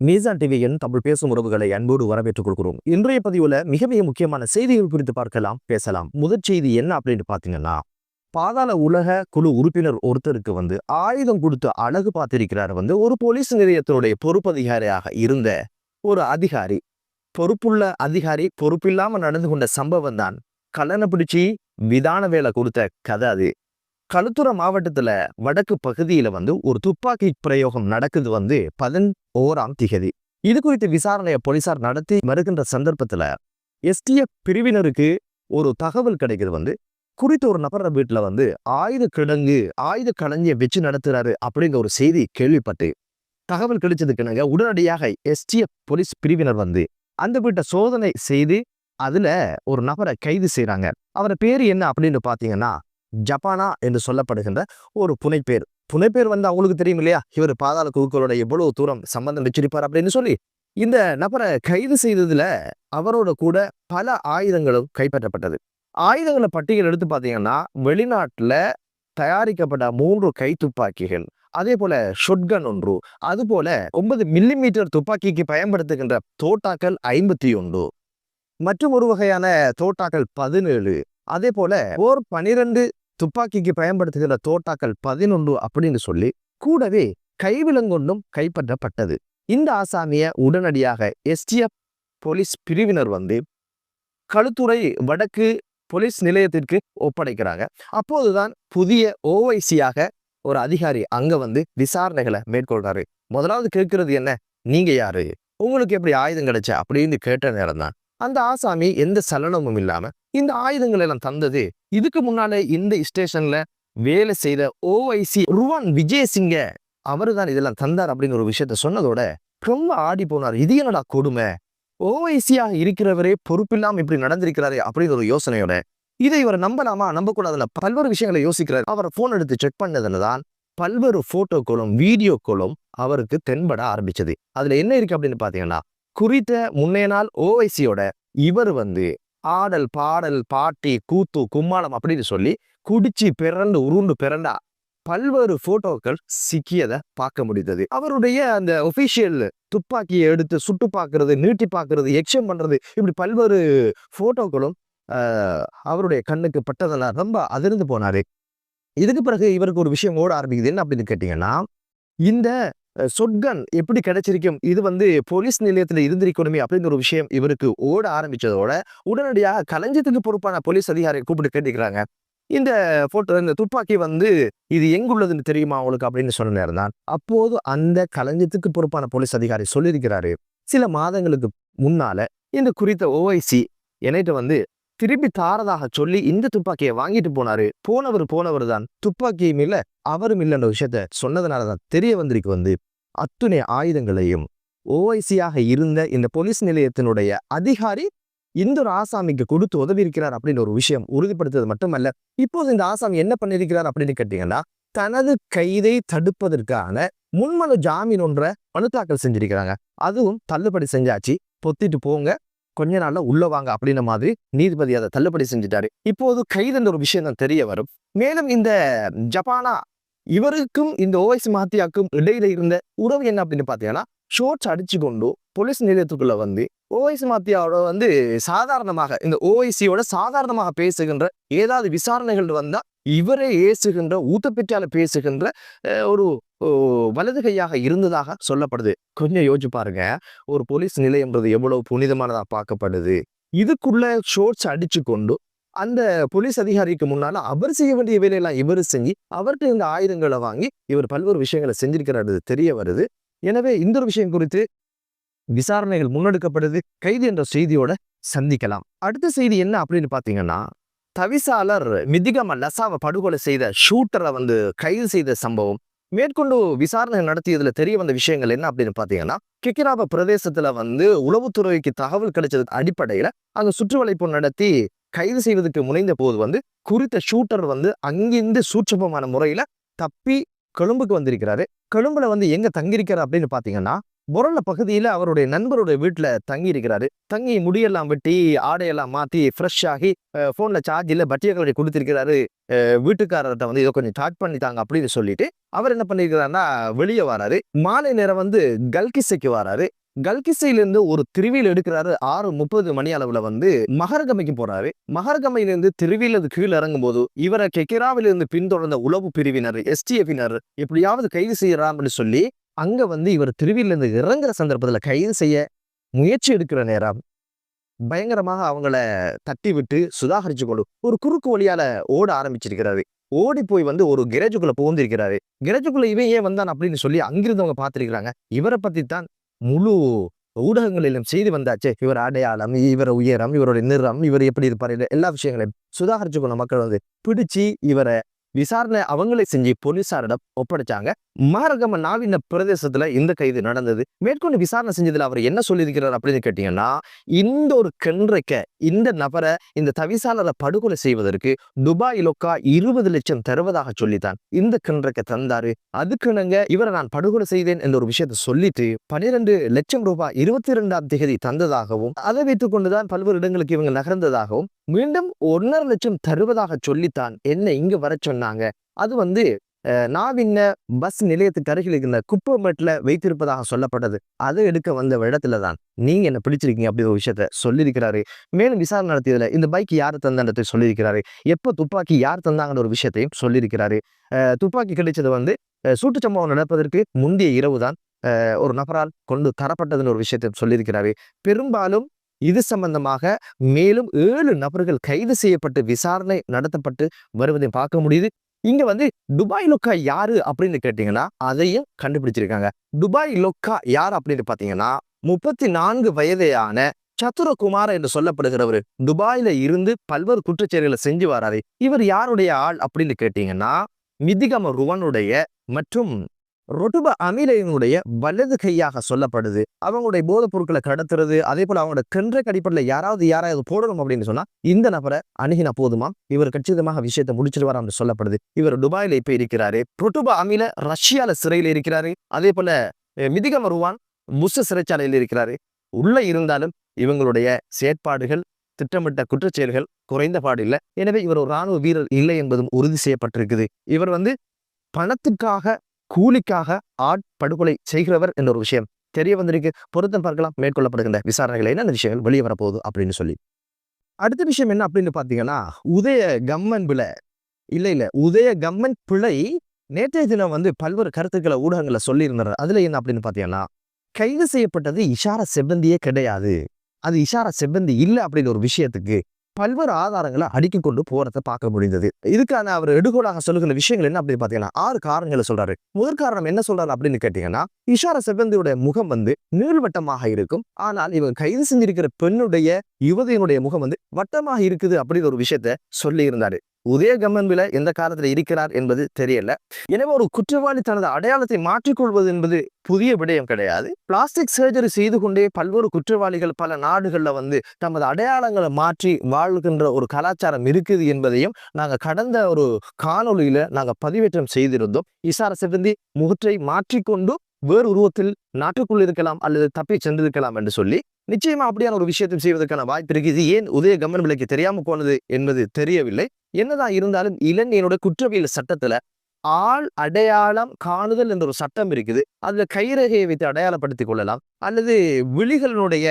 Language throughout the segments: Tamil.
மீசான் டிவியின் தமிழ் பேசும் உறவுகளை அன்போடு வரவேற்றுக் கொள்கிறோம். இன்றைய பதிவுல மிக மிக முக்கியமான செய்திகள் குறித்து பார்க்கலாம் பேசலாம். முதற் செய்தி என்ன அப்படின்னு பாத்தீங்கன்னா பாதாள உலக குழு உறுப்பினர் ஒருத்தருக்கு வந்து ஆயுதம் கொடுத்து அழகு பார்த்திருக்கிறார் வந்து ஒரு போலீஸ் நிலையத்தினுடைய பொறுப்பதிகாரியாக இருந்த ஒரு அதிகாரி. பொறுப்புள்ள அதிகாரி பொறுப்பில்லாம நடந்து கொண்ட சம்பவம் தான் கல்லணை பிடிச்சி விதான வேலை கொடுத்த கதை அது. களுத்துறை மாவட்டத்துல வடக்கு பகுதியில வந்து ஒரு துப்பாக்கி பிரயோகம் நடக்குது வந்து பதின் ஓராம் திகதி. இது குறித்து விசாரணையை போலீசார் நடத்தி வருகின்ற சந்தர்ப்பத்துல எஸ்டிஎஃப் பிரிவினருக்கு ஒரு தகவல் கிடைக்குது வந்து குறித்த ஒரு நபர் வீட்டுல வந்து ஆயுத கிடங்கு ஆயுத களஞ்சிய வச்சு நடத்துறாரு அப்படிங்கிற ஒரு செய்தி கேள்விப்பட்டு தகவல் கிடைச்சதுக்குனாங்க உடனடியாக எஸ்டிஎஃப் போலீஸ் பிரிவினர் வந்து அந்த வீட்டை சோதனை செய்து அதுல ஒரு நபரை கைது செய்யறாங்க அவரை பேர் என்ன அப்படின்னு பாத்தீங்கன்னா ஜப்பானா என்று சொல்லப்படுகின்ற ஒரு புனைப்பேர். புனைப்பேர் வந்து அவங்களுக்கு தெரியும் இல்லையா? இவர் பாதாள குழுக்களோட எவ்வளவு தூரம் சம்பந்தம் வச்சிருப்பார் அப்படின்னு சொல்லி. இந்த நபரை கைது செய்ததுல அவரோட கூட பல ஆயுதங்களும் கைப்பற்றப்பட்டது. ஆயுதங்களை பட்டியல் எடுத்து பார்த்தீங்கன்னா வெளிநாட்டுல தயாரிக்கப்பட்ட மூன்று கை துப்பாக்கிகள் அதே போல ஷொட்கன் ஒன்று அது போல ஒன்பது மில்லிமீட்டர் துப்பாக்கிக்கு பயன்படுத்துகின்ற தோட்டாக்கள் ஐம்பத்தி ஒன்று மற்றும் ஒரு வகையான தோட்டாக்கள் பதினேழு அதே போல ஓர் பனிரெண்டு துப்பாக்கிக்கு பயன்படுத்துகிற தோட்டாக்கள் பதினொன்று அப்படின்னு சொல்லி கூடவே கைவிலங்கொன்றும் கைப்பற்றப்பட்டது. இந்த ஆசாமிய உடனடியாக எஸ்டிஎஃப் போலீஸ் பிரிவினர் வந்து களுத்துறை வடக்கு போலீஸ் நிலையத்திற்கு ஒப்படைக்கிறாங்க. அப்போதுதான் புதிய ஓவைசியாக ஒரு அதிகாரி அங்க வந்து விசாரணைகளை மேற்கொள்றாரு. முதலாவது கேட்கறது என்ன? நீங்க யாரு? உங்களுக்கு எப்படி ஆயுதம் கிடைச்ச? அப்படின்னு கேட்ட நேரம் தான் அந்த ஆசாமி எந்த சலனமும் இல்லாம இந்த ஆயுதங்கள் எல்லாம் தந்தது. இதுக்கு முன்னாலே இந்த ஸ்டேஷன்ல வேலை செய்த ஓஐசி ருவான் விஜயசிங்க அவரு தான் இதெல்லாம் தந்தார் அப்படிங்கிற ஒரு விஷயத்த சொன்னதோட ரொம்ப ஆடி போனார். இது என்னடா கொடுமை? ஓஐசியாக இருக்கிறவரே பொறுப்பில்லாம இப்படி நடந்திருக்கிறாரே அப்படின்னு ஒரு யோசனையோட இதை இவர் நம்பலாமா? நம்பக்கூடாதுல பல்வேறு விஷயங்களை யோசிக்கிறார். அவர் போன் எடுத்து செக் பண்ணதுல தான் பல்வேறு போட்டோக்களும் வீடியோக்களும் அவருக்கு தென்பட ஆரம்பிச்சது. அதுல என்ன இருக்கு அப்படின்னு பாத்தீங்கன்னா குறித்த முன்னைய நாள் ஓவைசியோட இவர் வந்து ஆடல் பாடல் பாட்டி கூத்து கும்மாளம் அப்படின்னு சொல்லி குடிச்சு பிறண்டு உருண்டு பிறண்டா பல்வேறு போட்டோக்கள் சிக்கியதை பார்க்க முடிந்தது. அவருடைய அந்த ஒபிஷியல் துப்பாக்கியை எடுத்து சுட்டு பார்க்கறது நீட்டி பார்க்கறது எக்ஷன் பண்றது இப்படி பல்வேறு போட்டோக்களும் அவருடைய கண்ணுக்கு பட்டதெல்லாம் ரொம்ப அதிர்ந்து போனாரு. இதுக்கு பிறகு இவருக்கு ஒரு விஷயம் ஓட ஆரம்பிக்குது. என்ன அப்படின்னு கேட்டீங்கன்னா இந்த சொட்கன் எப்படி கிடைச்சிருக்கும்? இது வந்து போலீஸ் நிலையத்தில் இருந்திருக்கணுமே அப்படிங்கிற ஒரு விஷயம் இவருக்கு ஓட ஆரம்பிச்சதோட உடனடியாக களஞ்சத்துக்கு பொறுப்பான போலீஸ் அதிகாரியை கூப்பிட்டு கேட்டுக்கிறாங்க. இந்த போட்டோ இந்த துப்பாக்கி வந்து இது எங்குள்ளதுன்னு தெரியுமா அவங்களுக்கு அப்படின்னு சொன்ன நேரம் தான். அப்போது அந்த களஞ்சியத்துக்கு பொறுப்பான போலீஸ் அதிகாரி சொல்லியிருக்கிறாரு. சில மாதங்களுக்கு முன்னால இந்த குறித்த ஓஐசி என்கிட்ட வந்து திருப்பி தாரதாக சொல்லி இந்த துப்பாக்கியை வாங்கிட்டு போனாரு. போனவர் போனவர் தான். துப்பாக்கியும் இல்ல அவரும் இல்லைன்ற விஷயத்த சொன்னதுனாலதான் தெரிய வந்திருக்கு வந்து அத்துணை ஆயுதங்களையும். ஓஐசியாக இருந்த இந்த போலீஸ் நிலையத்தினுடைய அதிகாரி இந்த ஒரு ஆசாமிக்கு கொடுத்து உதவி இருக்கிறார் அப்படின்னு ஒரு விஷயம் உறுதிப்படுத்துறது மட்டுமல்ல. இப்போது இந்த ஆசாமி என்ன பண்ணியிருக்கிறார் அப்படின்னு கேட்டீங்கன்னா தனது கைதை தடுப்பதற்கான முன்மனு ஜாமீன் ஒன்றை மனு தாக்கல் செஞ்சிருக்கிறாங்க. அதுவும் தள்ளுபடி செஞ்சாச்சு. பொத்திட்டு போங்க கொஞ்ச நாள்ல உள்ள வாங்க அப்படின்ற மாதிரி நீதிபதி அதை தள்ளுபடி செஞ்சுட்டாரு. இப்போது கைதுன்ற ஒரு விஷயம் தான் தெரிய வரும். மேலும் இந்த ஜப்பானா இவருக்கும் இந்த ஓஎஸ் மஹத்தியாக்கும் இடையில இருந்த உறவு என்ன அப்படின்னு பாத்தீங்கன்னா ஷோர்ட்ஸ் அடிச்சு கொண்டு போலீஸ் நிலையத்துக்குள்ள வந்து ஓஎஸ் மாத்தியாவோட வந்து சாதாரணமாக இந்த ஓவைசியோட சாதாரணமாக பேசுகின்ற ஏதாவது விசாரணைகள் வந்தா இவரே ஏசுகின்ற ஊத்தப்பெற்றால பேசுகின்ற ஒரு வலது கையாக இருந்ததாக சொல்லப்படுது. கொஞ்சம் யோசிச்சு பாருங்க. ஒரு போலீஸ் நிலையம்ன்றது எவ்வளவு புனிதமானதா பார்க்கப்படுது. இதுக்குள்ள ஷோர்ட்ஸ் அடிச்சு கொண்டு அந்த போலீஸ் அதிகாரிக்கு முன்னால அவர் செய்ய வேண்டிய வேலையெல்லாம் இவர் செஞ்சு அவர்கிட்ட இந்த ஆயுதங்களை வாங்கி இவர் பல்வேறு விஷயங்களை செஞ்சிருக்கிறது தெரிய வருது. எனவே இந்த ஒரு விஷயம் குறித்து விசாரணைகள் முன்னெடுக்கப்படுது. கைது என்ற செய்தியோட சந்திக்கலாம். அடுத்த செய்தி என்ன அப்படின்னு பாத்தீங்கன்னா தவிசாளர் மிதிகம லசாவை படுகொலை செய்த ஷூட்டரை வந்து கைது செய்த சம்பவம். மேற்கொண்டு விசாரணை நடத்தியதுல தெரிய வந்த விஷயங்கள் என்ன அப்படின்னு பாத்தீங்கன்னா கிக்கிராப பிரதேசத்துல வந்து உளவுத்துறைக்கு தகவல் கிடைச்சதுக்கு அடிப்படையில அங்க சுற்றுவளைப்பு நடத்தி கைது செய்வதற்கு முனைந்த போது வந்து குறித்த ஷூட்டர் வந்து அங்கிருந்து சூட்சபமான முறையில தப்பி கொழும்புக்கு வந்திருக்கிறாரு. கொழும்புல வந்து எங்க தங்கியிருக்கிறார் அப்படின்னு பாத்தீங்கன்னா பொருள பகுதியில அவருடைய நண்பருடைய வீட்டுல தங்கி இருக்கிறாரு தங்கி முடியெல்லாம் வெட்டி ஆடையெல்லாம் மாத்தி ஃப்ரெஷ் ஆகி ஃபோனில் சார்ஜ் இல்லை பட்டியக்கலடி கொடுத்திருக்கிறாரு. வீட்டுக்காரர்கிட்ட வந்து இதை கொஞ்சம் சார்ஜ் பண்ணி தாங்க அப்படின்னு சொல்லிட்டு அவர் என்ன பண்ணியிருக்கிறாருன்னா வெளியே வராரு. மாலை நேரம் வந்து கல்கிசைக்கு வராரு. கல்கிசையிலிருந்து ஒரு திருவியில் எடுக்கிறாரு. ஆறு முப்பது மணி அளவுல வந்து மகரகமைக்கு போறாரு. மகரகமையிலிருந்து திருவியிலிருந்து கீழே இறங்கும் போது இவரை கெக்கிராவிலிருந்து பின்தொடர்ந்த உளவு பிரிவினர் எஸ்டிஎஃபினர் எப்படியாவது கைது செய்யறாங்கன்னு சொல்லி அங்கே வந்து இவர் திருவியிலிருந்து இறங்குற சந்தர்ப்பத்தில் கைது செய்ய முயற்சி எடுக்கிற நேரம். பயங்கரமாக அவங்கள தட்டி விட்டு சுதாகரிச்சு கொண்டு ஒரு குறுக்கு வழியால ஓட ஆரம்பிச்சிருக்கிறாரு. ஓடி போய் வந்து ஒரு கிரேஜுக்குள்ள புகுந்திருக்கிறாரு. கிரேஜுக்குள்ள இவன் ஏன் வந்தான் அப்படின்னு சொல்லி அங்கிருந்தவங்க பார்த்திருக்கிறாங்க. இவரை பத்தி தான் முழு ஊடகங்களிலும் செய்தி வந்தாச்சே. இவர் அடையாளம் இவர் உயரம் இவருடைய நிறம் இவர் எப்படி இருப்பார் எல்லா விஷயங்களையும் சுதாகரிச்சு கொண்ட மக்கள் வந்து பிடிச்சு இவரை விசாரணை அவங்களே செஞ்சு போலீசாரிடம் ஒப்படைச்சாங்க. மாரகம நாவின பிரதேசத்துல இந்த கைது நடந்தது. மேற்கொண்டு விசாரணை செஞ்சதுல அவர் என்ன சொல்லியிருக்கிறார் அப்படின்னு கேட்டீங்கன்னா இந்த ஒரு கன்றைக்க இந்த நபரை இந்த தவிசாளரை படுகொலை செய்வதற்கு துபாய் லொக்கா இருபது லட்சம் தருவதாக சொல்லித்தான். இந்த கன்றைக்க தந்தாரு. அதுக்குனங்க இவரை நான் படுகொலை செய்தேன் என்ற ஒரு விஷயத்தை சொல்லிட்டு பனிரெண்டு லட்சம் ரூபாய் இருபத்தி இரண்டாம் திகதி தந்ததாகவும் அதை வைத்துக் கொண்டுதான் பல்வேறு இடங்களுக்கு இவங்க நகர்ந்ததாகவும் மீண்டும் ஒன்னரை லட்சம் தருவதாக சொல்லித்தான். என்ன இங்க வர சொன்னாங்க? அது வந்து நான் நாவின்ன பஸ் நிலையத்துக்கு அருகில் இருந்த குப்பமேட்டில் வைத்திருப்பதாக சொல்லப்பட்டது. அதை எடுக்க வந்த இடத்துல தான். நீங்க என்ன பிடிச்சிருக்கீங்க அப்படி ஒரு விஷயத்த சொல்லியிருக்கிறாரு. மேலும் விசாரணை நடத்தியதுல இந்த பைக் யார் தந்தன்றதை சொல்லியிருக்கிறாரு. எப்போ துப்பாக்கி யார் தந்தாங்கன்ற ஒரு விஷயத்தையும் சொல்லியிருக்கிறாரு. அஹ், துப்பாக்கி கிடைச்சது வந்து சூட்டு சம்பவம் நடப்பதற்கு முந்தைய இரவு தான் ஒரு நபரால் கொண்டு தரப்பட்டதுன்னு ஒரு விஷயத்தை சொல்லியிருக்கிறாரு. பெரும்பாலும் இது சம்பந்தமாக மேலும் ஏழு நபர்கள் கைது செய்யப்பட்டு விசாரணை நடத்தப்பட்டு வருவதை பார்க்க முடியுது. இங்க வந்து துபாய் லொக்கா யாரு அப்படின்னு கேட்டீங்கன்னா அதையும் கண்டுபிடிச்சிருக்காங்க. துபாய் லொக்கா யார் அப்படின்னு பாத்தீங்கன்னா முப்பத்தி நான்கு வயதையான சத்துரகுமார் என்று சொல்லப்படுகிறவர். துபாயில இருந்து பல்வேறு குற்றச்செயல்களை செஞ்சு வராரு. இவர் யாருடைய ஆள் அப்படின்னு கேட்டீங்கன்னா மிதிகம ருவனுடைய மற்றும் ரொட்டுப அமீலையினுடைய வலது கையாக சொல்லப்படுது. அவங்களுடைய போதைப் பொருட்களை கடத்துறது அதே போல அவங்களோட கன்ற அடிப்படையில் யாராவது யாராவது போடணும் அப்படின்னு சொன்னா இந்த நபரை அணுகினா போதுமா? இவர் கச்சிதமாக விஷயத்தை முடிச்சிட்டு என்று சொல்லப்படுது. இவர் துபாயில இப்ப இருக்கிறாரு. ரொட்டுப அமீல ரஷ்யால சிறையில் இருக்கிறாரு. அதே போல மிதிகம் மிதிகம ருவான் புஷ சிறைச்சாலையில் இருக்கிறாரு. உள்ள இருந்தாலும் இவங்களுடைய செயற்பாடுகள் திட்டமிட்ட குற்றச்செயல்கள் குறைந்த பாடு இல்லை. எனவே இவர் ஒரு ராணுவ வீரர் இல்லை என்பதும் உறுதி செய்யப்பட்டிருக்குது. இவர் வந்து பணத்துக்காக கூலிக்காக ஆட் படுகொலை செய்கிறவர் என்ற ஒரு விஷயம் தெரிய வந்திருக்கு. பொருத்தம் பார்க்கலாம். மேற்கொள்ளப்படுகின்ற விசாரணைகள் என்னென்ன விஷயங்கள் வெளியே வரப்போகுது அப்படின்னு சொல்லி. அடுத்த விஷயம் என்ன அப்படின்னு பார்த்தீங்கன்னா உதய கம்மன் பிழை. இல்லை இல்லை. உதய கம்மன் பிழை நேற்றைய தினம் வந்து பல்வேறு கருத்துக்களை ஊடகங்களை சொல்லியிருந்தார். அதுல என்ன அப்படின்னு பார்த்தீங்கன்னா கைது செய்யப்பட்டது இஷாரா செவ்வந்தியே கிடையாது. அது இஷாரா செவ்வந்தி இல்லை அப்படின்னு ஒரு விஷயத்துக்கு பல்வேறு ஆதாரங்களை அடுக்கி கொண்டு போறதை பார்க்க முடிந்தது. இதுக்கான அவர் எடுகோலாக சொல்லுகிற விஷயங்கள் என்ன அப்படின்னு பாத்தீங்கன்னா ஆறு காரணங்களை சொல்றாரு. முதற் காரணம் என்ன சொல்றாரு அப்படின்னு கேட்டீங்கன்னா இஷார செவ்வந்தியுடைய முகம் வந்து நீள்வட்டமாக இருக்கும். ஆனால் இவங்க கைது செஞ்சிருக்கிற பெண்ணுடைய யுவதியினுடைய முகம் வந்து வட்டமாக இருக்குது அப்படின்னு ஒரு விஷயத்த சொல்லி இருந்தாரு உதயகம்மன் எந்த காலத்தில் இருக்கிறார் என்பது தெரியல. எனவே ஒரு குற்றவாளி தனது அடையாளத்தை மாற்றிக்கொள்வது என்பது புதிய விடயம் கிடையாது. பிளாஸ்டிக் சர்ஜரி செய்து கொண்டே பல்வேறு குற்றவாளிகள் பல நாடுகளில் வந்து தமது அடையாளங்களை மாற்றி வாழ்கின்ற ஒரு கலாச்சாரம் இருக்குது என்பதையும் நாங்கள் கடந்த ஒரு காணொலியில் நாங்கள் பதிவேற்றம் செய்திருந்தோம். இசார சிவந்தி முகத்தை மாற்றிக்கொண்டு வேறு உருவத்தில் நாட்டுக்குள் இருக்கலாம் அல்லது தப்பி சென்றிருக்கலாம் என்று சொல்லி நிச்சயமா அப்படியான ஒரு விஷயத்தையும் செய்வதற்கான வாய்ப்பு இருக்கு இது ஏன் உதய கம்மன் விலைக்கு தெரியாம போனது என்பது தெரியவில்லை. என்னதான் இருந்தாலும் இளைஞனோட குற்றவியல் சட்டத்துல ஆள் அடையாளம் காணுதல் என்ற ஒரு சட்டம் இருக்குது. அதுல கைரகையை வைத்து அடையாளப்படுத்திக் கொள்ளலாம். அல்லது விழிகளினுடைய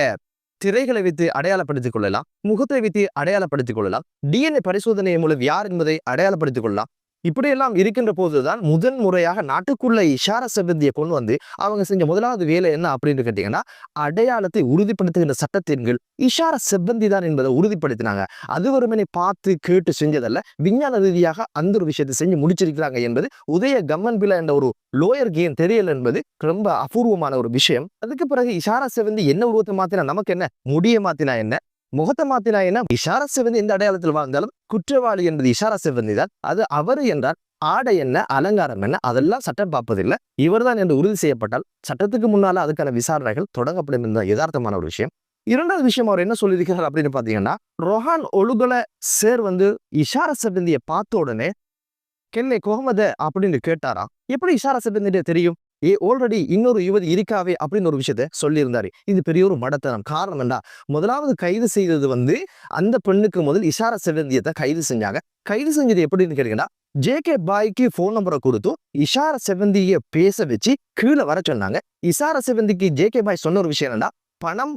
திரைகளை வைத்து அடையாளப்படுத்திக் கொள்ளலாம். முகத்தை வைத்து அடையாளப்படுத்திக் கொள்ளலாம். டிஎன்ஏ பரிசோதனை மூலம் யார் என்பதை அடையாளப்படுத்திக் கொள்ளலாம். இப்படியெல்லாம் இருக்கின்ற போதுதான் முதன் முறையாக நாட்டுக்குள்ள இஷார செவ்வந்தியை கொண்டு வந்து அவங்க செஞ்ச முதலாவது வேலை என்ன அப்படின்னு கேட்டீங்கன்னா அடையாளத்தை உறுதிப்படுத்துகின்ற சட்டத்தின் கீழ் இஷார செவ்வந்தி தான் என்பதை உறுதிப்படுத்தினாங்க. அது ஒருமனை பார்த்து கேட்டு செஞ்சதல்ல. விஞ்ஞான ரீதியாக அந்த ஒரு விஷயத்தை செஞ்சு முடிச்சிருக்கிறாங்க என்பது உதய கம்மன் பிள்ளை என்ற ஒரு லோயர் கேம் தெரியல என்பது ரொம்ப அபூர்வமான ஒரு விஷயம். அதுக்கு பிறகு இஷார செவ்வந்தி என்ன உருவத்தை மாத்தினா நமக்கு என்ன? முடிய மாத்தினா என்ன? முகத்தை மாத்தினாயினா இஷாரா சிவந்தி எந்த அடையாளத்தில் வாழ்ந்தாலும் குற்றவாளி என்பது இஷாரா சிவந்தி தான். அது அவர் என்றால் ஆடை என்ன அலங்காரம் என்ன அதெல்லாம் சட்டம் பார்ப்பதில்லை. இவர்தான் என்று உறுதி செய்யப்பட்டால் சட்டத்துக்கு முன்னால அதுக்கான விசாரணைகள் தொடங்கப்படும் என்பது யதார்த்தமான ஒரு விஷயம். இரண்டாவது விஷயம் அவர் என்ன சொல்லியிருக்கிறார் அப்படின்னு பாத்தீங்கன்னா ரொஹான் ஒழுகல சேர் வந்து இஷாரா சிவந்தியை பார்த்த உடனே கெல்லை கோமத அப்படின்னு கேட்டாராம். எப்படி இஷாரா செவ்வந்திட்ட தெரியும்? ஏ ஆல்ரெடி இன்னொரு யுவதி இருக்காவே அப்படின்னு ஒரு விஷயத்த சொல்லியிருந்தாரு. இது பெரிய ஒரு மடத்தனம். காரணம் என்ன? முதலாவது கைது செய்தது வந்து அந்த பெண்ணுக்கு முதல் இஷாரா செவந்தியத்தை கைது செஞ்சாங்க. கைது செஞ்சது எப்படின்னு கேட்டீங்கன்னா ஜே கே பாய்க்கு ஃபோன் நம்பரை கொடுத்து இஷார செவந்தியை பேச வச்சு கீழே வர சொன்னாங்க. இஷார செவந்திக்கு ஜே கே பாய் சொன்ன ஒரு விஷயம் என்னன்னா பணம்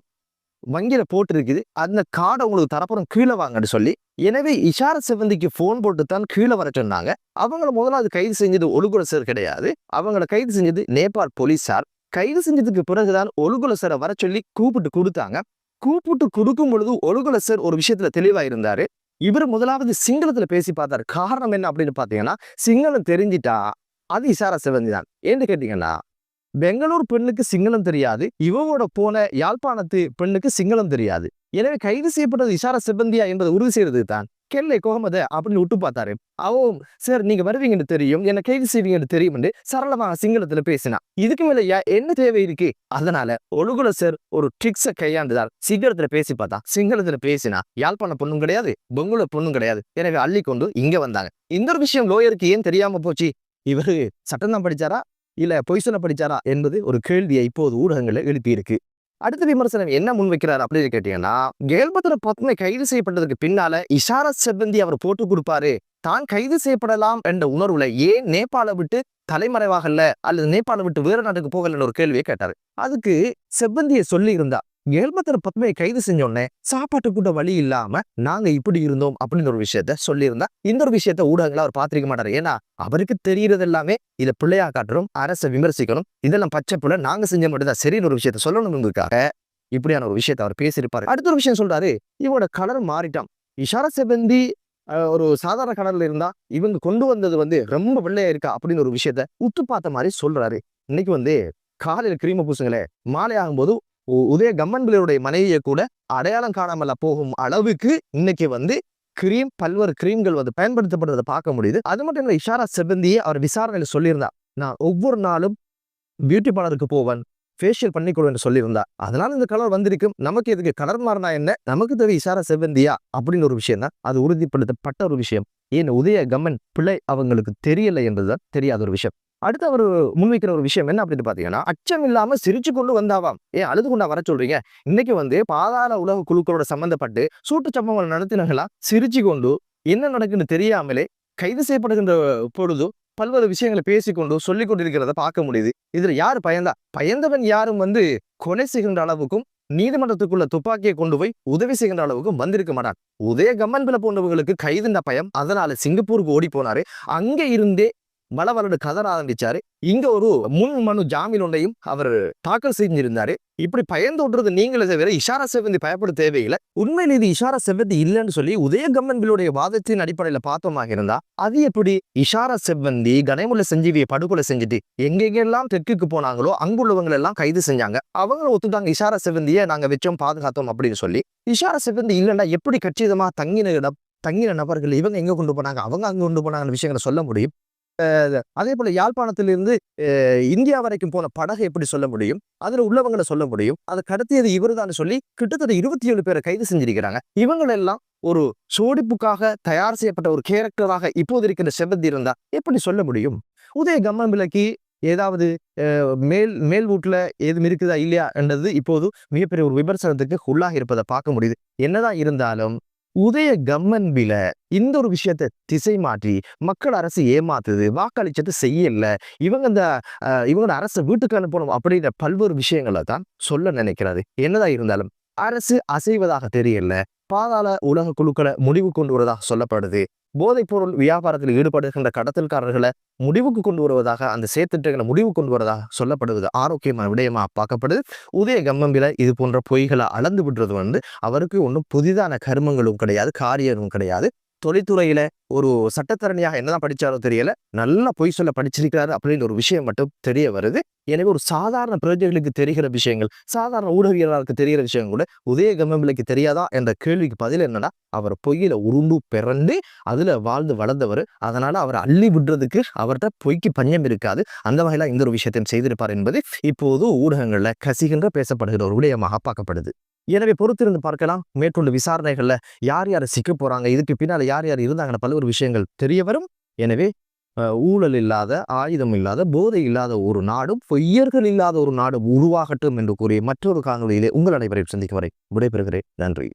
வங்கியில் போட்டிருக்குது. அந்த கார்டை உங்களுக்கு தரப்புறம் கீழே வாங்கன்னு சொல்லி எனவே இஷார செவந்திக்கு ஃபோன் போட்டு தான் கீழே வர சொன்னாங்க. அவங்கள முதலாவது கைது செஞ்சது ஒழுகுலசர் கிடையாது. அவங்கள கைது செஞ்சது நேபாள் போலீஸார். கைது செஞ்சதுக்கு பிறகுதான் ஒழுகுலசரை வர சொல்லி கூப்பிட்டு கொடுத்தாங்க. கூப்பிட்டு கொடுக்கும் பொழுது ஒழுகுலசர் ஒரு விஷயத்துல தெளிவா இருந்தாரு. இவர் முதலாவது சிங்களத்துல பேசி பார்த்தாரு. காரணம் என்ன அப்படின்னு பாத்தீங்கன்னா சிங்களம் தெரிஞ்சிட்டா அது இஷாரா செவந்தி தான். ஏன்னு கேட்டீங்கன்னா பெங்களூர் பெண்ணுக்கு சிங்களம் தெரியாது. இவவோட போன யாழ்ப்பாணத்து பெண்ணுக்கு சிங்களம் தெரியாது. எனவே கைது செய்யப்பட்டது இஷாரா செபந்தியா என்பதை உறுதி செய்யறது தான். கெல்லை கோகமத அப்படின்னு விட்டு பார்த்தாரு. அவன் சார் நீங்க வருவீங்கன்னு தெரியும். என்ன கைது செய்வீங்கன்னு தெரியும் சரளமாக சிங்களத்துல பேசினா. இதுக்கு மேலயா என்ன தேவை இருக்கு? அதனால ஒழுகுல சார் ஒரு ட்ரிக்ஸை கையாண்டுதார் சிங்களத்துல பேசி பார்த்தா சிங்களத்துல பேசினா யாழ்ப்பாண பொண்ணும் கிடையாது பொங்குல பொண்ணும் கிடையாது. எனவே அள்ளி கொண்டு இங்க வந்தாங்க. இந்த ஒரு விஷயம் லோயருக்கு ஏன் தெரியாம போச்சு? இவரு சட்டம் தான் படிச்சாரா? இல்ல பொய் சொல்ல படிச்சாரா என்பது ஒரு கேள்வியை இப்போது ஊடகங்களில் எழுப்பியிருக்கு. அடுத்த விமர்சனம் என்ன முன்வைக்கிறார் அப்படின்னு கேட்டீங்கன்னா கேல்பத்திர பத்மை கைது செய்யப்பட்டதுக்கு பின்னால இஷாரா செவ்வந்தி அவர் போட்டு கொடுப்பாரு. தான் கைது செய்யப்படலாம் என்ற உணர்வுல ஏன் நேபாள விட்டு தலைமறைவாகல அல்லது நேபாள விட்டு வேற நாட்டுக்கு போகலன்னு ஒரு கேள்வியை கேட்டாரு. அதுக்கு செவ்வந்தியை சொல்லி இருந்தா கேல்பத்திர பத்மையை கைது செஞ்சோடனே சாப்பாட்டு கூட வழி இல்லாம நாங்க இப்படி இருந்தோம் அப்படின்னு ஒரு விஷயத்த சொல்லியிருந்தா இந்த ஒரு விஷயத்த ஊடகங்களை அவர் பார்த்திருக்க மாட்டாரு. ஏன்னா அவருக்கு தெரியறது எல்லாமே இதை பிள்ளையா காட்டுறோம் அரசை விமர்சிக்கணும் இதெல்லாம் பச்சை பிள்ளை நாங்க செஞ்ச மட்டும்தான் சரின்னு ஒரு விஷயத்த சொல்லணுங்கிறதுக்காக இப்படியான ஒரு விஷயத்த அவர் பேசியிருப்பாரு. அடுத்த ஒரு விஷயம் சொல்றாரு இவனோட கலர் மாறிட்டான். இஷார செவந்தி ஒரு சாதாரண கலர்ல இருந்தா இவங்க கொண்டு வந்தது வந்து ரொம்ப வெள்ளையா இருக்கா அப்படின்னு ஒரு விஷயத்த உத்து பார்த்த மாதிரி சொல்றாரு. இன்னைக்கு வந்து காலையில கிரீம பூசுங்களே மாலை ஆகும்போது உதய கம்மன் மனைவியை கூட அடையாளம் காணாமல போகும் அளவுக்கு இன்னைக்கு வந்து கிரீம் பல்வேறு கிரீம்கள் வந்து பயன்படுத்தப்படுறதை பார்க்க முடியுது. அது மட்டும் இல்ல இஷாரா செபந்தியே அவர் விசாரணையில சொல்லியிருந்தா நான் ஒவ்வொரு நாளும் பியூட்டி பார்லருக்கு போவேன் ஃபேஷியல் பண்ணிக்கொள்வேன் சொல்லியிருந்தா அதனால இந்த கலர் வந்திருக்கும் நமக்கு இதுக்கு கலர் மாறினா என்ன? நமக்கு தேவை இஷாரா செவந்தியா அப்படின்னு ஒரு விஷயம் தான். அது உறுதிப்படுத்தப்பட்ட ஒரு விஷயம். ஏன் உதய கம்மன் பிள்ளை அவங்களுக்கு தெரியலை என்பதுதான் தெரியாத ஒரு விஷயம். அடுத்து அவர் முன்வைக்கிற ஒரு விஷயம் என்ன அப்படின்னு பார்த்தீங்கன்னா அச்சம் இல்லாமல் சிரிச்சு கொண்டு வந்தாவாம். ஏன் அழுது கொண்டா வர சொல்றீங்க? இன்னைக்கு வந்து பாதாள உலக குழுக்களோட சம்பந்தப்பட்டு சூட்டு சம்பவங்கள் நடத்தினங்களா சிரிச்சு கொண்டு என்ன நடக்குன்னு தெரியாமலே கைது செய்யப்படுகின்ற பொழுது பல்வேறு விஷயங்களை பேசிக்கொண்டு சொல்லிக் கொண்டிருக்கிறத பார்க்க முடியுது. இதுல யார் பயந்தா? பயந்தவன் யாரும் வந்து கொலை செய்கின்ற அளவுக்கும் நீதிமன்றத்துக்குள்ள துப்பாக்கியை கொண்டு போய் உதவி செய்கின்ற அளவுக்கும் வந்திருக்க மாட்டான். உதய கம்மன் பிள்ளை போன்றவங்களுக்கு கைதுண்ட பயம் அதனால சிங்கப்பூருக்கு ஓடி போனாரு. அங்க இருந்தே மலவரடு கதற ஆரம்பிச்சாரு. இங்க ஒரு முன் மனு ஜாமீன் ஒன்றையும் அவர் தாக்கல் செஞ்சிருந்தாரு. இப்படி பயந்து நீங்களே தவிர இஷாரா செவந்தி பயப்பட தேவையில்லை. உண்மையில் இது இஷாரா செவ்வந்தி இல்லைன்னு சொல்லி உதயகம்மன்களுடைய வாதத்தின் அடிப்படையில பார்த்தோமாக இருந்தா அது எப்படி? இஷாரா செவ்வந்தி கனைமுள்ள செஞ்சீவியை படுகொலை செஞ்சுட்டு எங்கெங்கெல்லாம் தெற்குக்கு போனாங்களோ அங்குள்ளவங்க எல்லாம் கைது செஞ்சாங்க. அவங்க ஒத்துட்டாங்க இஷாரா செவ்வந்தியை நாங்க வச்சோம் பாதுகாத்தோம் அப்படின்னு சொல்லி. இஷாரா செவ்வந்தி இல்லைன்னா எப்படி கச்சிதமா தங்கின இடம் தங்கின நபர்கள் இவங்க எங்க கொண்டு போனாங்க அவங்க அங்க கொண்டு போனாங்கன்னு விஷயங்களை சொல்ல முடியும். அதே போல யாழ்ப்பாணத்திலிருந்து இந்தியா வரைக்கும் போன படகை எப்படி சொல்ல முடியும்? அதுல உள்ளவங்களை சொல்ல முடியும். அதை கடத்தியது இவருதான்னு சொல்லி கிட்டத்தட்ட இருபத்தி ஏழு பேரை கைது செஞ்சிருக்கிறாங்க. இவங்களெல்லாம் ஒரு சோடிப்புக்காக தயார் செய்யப்பட்ட ஒரு கேரக்டராக இப்போது இருக்கின்ற செவ்வந்தி இருந்தா எப்படி சொல்ல முடியும்? உதய கம்மம் விளக்கி ஏதாவது மேல் மேல் வீட்டில் ஏதும் இருக்குதா இல்லையா? என்றது இப்போது மிகப்பெரிய ஒரு விமர்சனத்துக்கு உள்ளாக இருப்பதை பார்க்க முடியுது. என்னதான் இருந்தாலும் உதய கம்மன்பில இந்த ஒரு விஷயத்த திசை மாற்றி மக்கள் அரசு ஏமாத்துது வாக்களிச்சது செய்யல. இவங்க இந்த இவங்க இவங்களோட அரசை வீட்டுக்கு அனுப்பணும் அப்படின்ற பல்வேறு விஷயங்களை தான் சொல்ல நினைக்கிறது. என்னதான் இருந்தாலும் அரசு அசைவதாக தெரியல. பாதாள உலக குழுக்களை முடிவு கொண்டு வருவதாக சொல்லப்படுது. போதைப் பொருள் வியாபாரத்தில் ஈடுபடுகின்ற கடத்தல்காரர்களை முடிவுக்கு கொண்டு வருவதாக அந்த செயற்திட்டங்களை முடிவு கொண்டு வருவதாக சொல்லப்படுவது ஆரோக்கியமான விடயமா பார்க்கப்படுது. உதய கம்மம்பில இது போன்ற பொய்களை அளந்து விடுறது வந்து அவருக்கு ஒன்றும் புதிதான கர்மங்களும் கிடையாது காரியமும் கிடையாது. தொழில்துறையில ஒரு சட்டத்தரணியாக என்னதான் படிச்சாரோ தெரியல நல்லா பொய் சொல்ல படிச்சிருக்கிறாரு அப்படின்னு ஒரு விஷயம் மட்டும் தெரிய வருது. எனவே ஒரு சாதாரண பிரஜைகளுக்கு தெரிகிற விஷயங்கள் சாதாரண ஊடகவியலாளருக்கு தெரிகிற விஷயங்கள் கூட உதய கம்மம்பிளைக்கு தெரியாதா என்ற கேள்விக்கு பதில் என்னன்னா அவர் பொய்யில உருண்டு பிறந்து அதுல வாழ்ந்து வளர்ந்தவர். அதனால அவரை அள்ளி விடுறதுக்கு அவர்கிட்ட பொய்க்கு பஞ்சம் இருக்காது. அந்த வகையில இந்த ஒரு விஷயத்தையும் செய்திருப்பார் என்பது இப்போது ஊடகங்கள்ல கசிகின்ற பேசப்படுகிற ஒரு விடயமாக பார்க்கப்படுது. எனவே பொறுத்திருந்து பார்க்கலாம். மேற்கொண்டு விசாரணைகளில் யார் யார் சிக்க போறாங்க இதுக்கு பின்னால யார் யார் இருந்தாங்கன்னு பல்வேறு விஷயங்கள் தெரிய வரும். எனவே ஊழல் இல்லாத ஆயுதம் இல்லாத போதை இல்லாத ஒரு நாடும் பொய்யர்கள் இல்லாத ஒரு நாடும் உருவாகட்டும் என்று கூறிய மற்றொரு காணொலியிலே உங்கள் அனைவரையும் சந்திக்கும் வரை விடைபெறுகிறேன். நன்றி.